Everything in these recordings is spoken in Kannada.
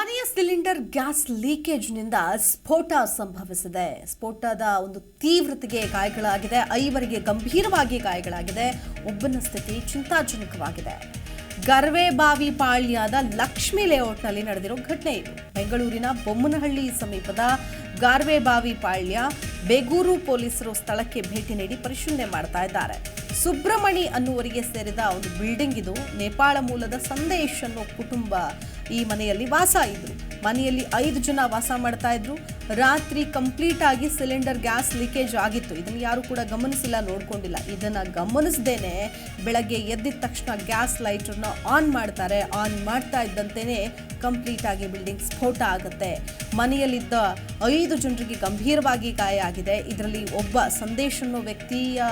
ಮನೆಯ ಸಿಲಿಂಡರ್ ಗ್ಯಾಸ್ ಲೀಕೇಜ್ನಿಂದ ಸ್ಫೋಟ ಸಂಭವಿಸಿದೆ. ಸ್ಫೋಟದ ಒಂದು ತೀವ್ರತೆಗೆ ಗಾಯಗಳಾಗಿದೆ. ಐವರಿಗೆ ಗಂಭೀರವಾಗಿ ಗಾಯಗಳಾಗಿದೆ. ಒಬ್ಬನ ಸ್ಥಿತಿ ಚಿಂತಾಜನಕವಾಗಿದೆ. ಗರ್ವೆಬಾವಿ ಪಾಳ್ಯದ ಲಕ್ಷ್ಮಿ ಲೇಔಟ್ನಲ್ಲಿ ನಡೆದಿರೋ ಘಟನೆ ಇದು. ಬೆಂಗಳೂರಿನ ಬೊಮ್ಮನಹಳ್ಳಿ ಸಮೀಪದ ಗಾರ್ವೆಬಾವಿ ಪಾಳ್ಯ ಬೇಗೂರು ಪೊಲೀಸರು ಸ್ಥಳಕ್ಕೆ ಭೇಟಿ ನೀಡಿ ಪರಿಶೀಲನೆ ಮಾಡ್ತಾ ಇದ್ದಾರೆ. ಸುಬ್ರಮಣಿ ಅನ್ನುವರಿಗೆ ಸೇರಿದ ಒಂದು ಬಿಲ್ಡಿಂಗ್ ಇದು. ನೇಪಾಳ ಮೂಲದ ಸಂದೇಶ್ ಅನ್ನೋ ಕುಟುಂಬ ಈ ಮನೆಯಲ್ಲಿ ವಾಸ ಇದ್ರು. ಮನೆಯಲ್ಲಿ ಐದು ಜನ ವಾಸ ಮಾಡ್ತಾ ಇದ್ರು. ರಾತ್ರಿ ಕಂಪ್ಲೀಟ್ ಆಗಿ ಸಿಲಿಂಡರ್ ಗ್ಯಾಸ್ ಲೀಕೇಜ್ ಆಗಿತ್ತು. ಇದನ್ನ ಯಾರು ಕೂಡ ಗಮನಿಸಿಲ್ಲ, ನೋಡ್ಕೊಂಡಿಲ್ಲ. ಇದನ್ನ ಗಮನಿಸದೇನೆ ಬೆಳಗ್ಗೆ ಎದ್ದಿದ ತಕ್ಷಣ ಗ್ಯಾಸ್ ಲೈಟರ್ನ ಆನ್ ಮಾಡ್ತಾರೆ. ಆನ್ ಮಾಡ್ತಾ ಇದ್ದಂತೆಯೇ ಕಂಪ್ಲೀಟ್ ಆಗಿ ಬಿಲ್ಡಿಂಗ್ ಸ್ಫೋಟ ಆಗುತ್ತೆ. ಮನೆಯಲ್ಲಿದ್ದ ಐದು ಜನರಿಗೆ ಗಂಭೀರವಾಗಿ ಗಾಯ ಆಗಿದೆ. ಇದರಲ್ಲಿ ಒಬ್ಬ ಸಂದೇಶ ಅನ್ನೋ ವ್ಯಕ್ತಿಯ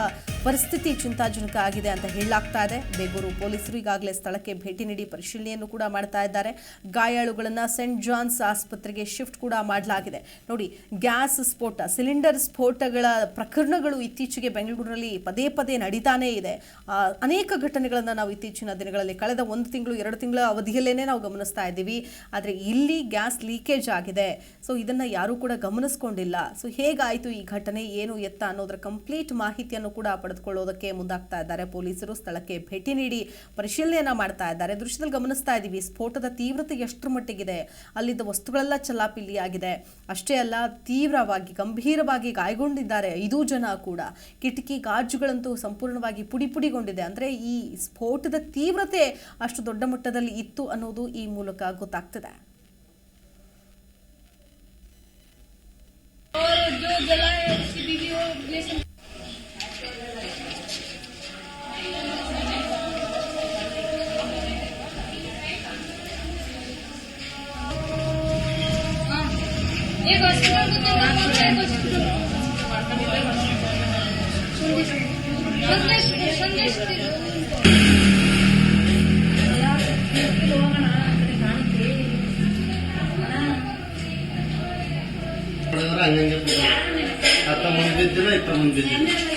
ಪರಿಸ್ಥಿತಿ ಚಿಂತಾಜನಕ ಆಗಿದೆ ಅಂತ ಹೇಳಲಾಗ್ತಾ ಇದೆ. ಬೇಗೂರು ಪೊಲೀಸರು ಈಗಾಗಲೇ ಸ್ಥಳಕ್ಕೆ ಭೇಟಿ ನೀಡಿ ಪರಿಶೀಲನೆಯನ್ನು ಕೂಡ ಮಾಡ್ತಾ ಇದ್ದಾರೆ. ಗಾಯಾಳುಗಳನ್ನು ಸೆಂಟ್ ಜಾನ್ಸ್ ಆಸ್ಪತ್ರೆಗೆ ಶಿಫ್ಟ್ ಕೂಡ ಮಾಡಲಾಗಿದೆ. ನೋಡಿ, ಗ್ಯಾಸ್ ಸ್ಫೋಟ, ಸಿಲಿಂಡರ್ ಸ್ಫೋಟಗಳ ಪ್ರಕರಣಗಳು ಇತ್ತೀಚೆಗೆ ಬೆಂಗಳೂರಿನಲ್ಲಿ ಪದೇ ಪದೇ ನಡೀತಾನೇ ಇದೆ. ಅನೇಕ ಘಟನೆಗಳನ್ನು ನಾವು ಇತ್ತೀಚಿನ ದಿನಗಳಲ್ಲಿ ಕಳೆದ ಒಂದು ತಿಂಗಳು, ಎರಡು ತಿಂಗಳ ಅವಧಿಯಲ್ಲೇ ನಾವು ಗಮನಿಸ್ತಾ ಇದ್ದೀವಿ. ಆದರೆ ಇಲ್ಲಿ ಗ್ಯಾಸ್ ಲೀಕೇಜ್ ಆಗಿದೆ. ಸೊ, ಇದನ್ನು ಯಾರೂ ಕೂಡ ಗಮನಿಸ್ಕೊಂಡಿಲ್ಲ. ಸೊ, ಹೇಗಾಯಿತು ಈ ಘಟನೆ, ಏನು ಎತ್ತ ಅನ್ನೋದರ ಕಂಪ್ಲೀಟ್ ಮಾಹಿತಿಯನ್ನು ಕೂಡ ಪಡೆದುಕೊಳ್ಳೋದಕ್ಕೆ ಮುಂದಾಗ್ತಾ ಇದ್ದಾರೆ. ಪೊಲೀಸರು ಸ್ಥಳಕ್ಕೆ ಭೇಟಿ ನೀಡಿ ಪರಿಶೀಲನೆಯನ್ನ ಮಾಡ್ತಾ ಇದ್ದಾರೆ. ದೃಶ್ಯದಲ್ಲಿ ಗಮನಿಸ್ತಾ ಇದ್ದೀವಿ, ಸ್ಫೋಟದ ತೀವ್ರತೆ ಎಷ್ಟರ ಮಟ್ಟಿಗಿದೆ. ಅಲ್ಲಿದ್ದ ವಸ್ತುಗಳೆಲ್ಲ ಚಲಾಪಿಲಿಯಾಗಿದೆ ಅಷ್ಟೇ ಅಲ್ಲ, ತೀವ್ರವಾಗಿ, ಗಂಭೀರವಾಗಿ ಗಾಯಗೊಂಡಿದ್ದಾರೆ ಐದು ಜನ ಕೂಡ. ಕಿಟಕಿ ಗಾಜುಗಳಂತೂ ಸಂಪೂರ್ಣವಾಗಿ ಪುಡಿಪುಡಿಗೊಂಡಿದೆ. ಅಂದ್ರೆ ಈ ಸ್ಫೋಟದ ತೀವ್ರತೆ ಅಷ್ಟು ದೊಡ್ಡ ಮಟ್ಟದಲ್ಲಿ ಇತ್ತು ಅನ್ನೋದು ಈ ಮೂಲಕ ಗೊತ್ತಾಗ್ತದೆ. एक हॉस्पिटल को तो नाम बोल एक हॉस्पिटल संदेश संदेश ಮಾಡಿದ್ರೆ ಹಂಗಂಗೆ ಬಿಡು. ಅತ್ತ ಮುಂದಿದ್ದಿಲ್ಲ ಇತ್ತ ಮುಂದಿದ್ದಿಲ್ಲ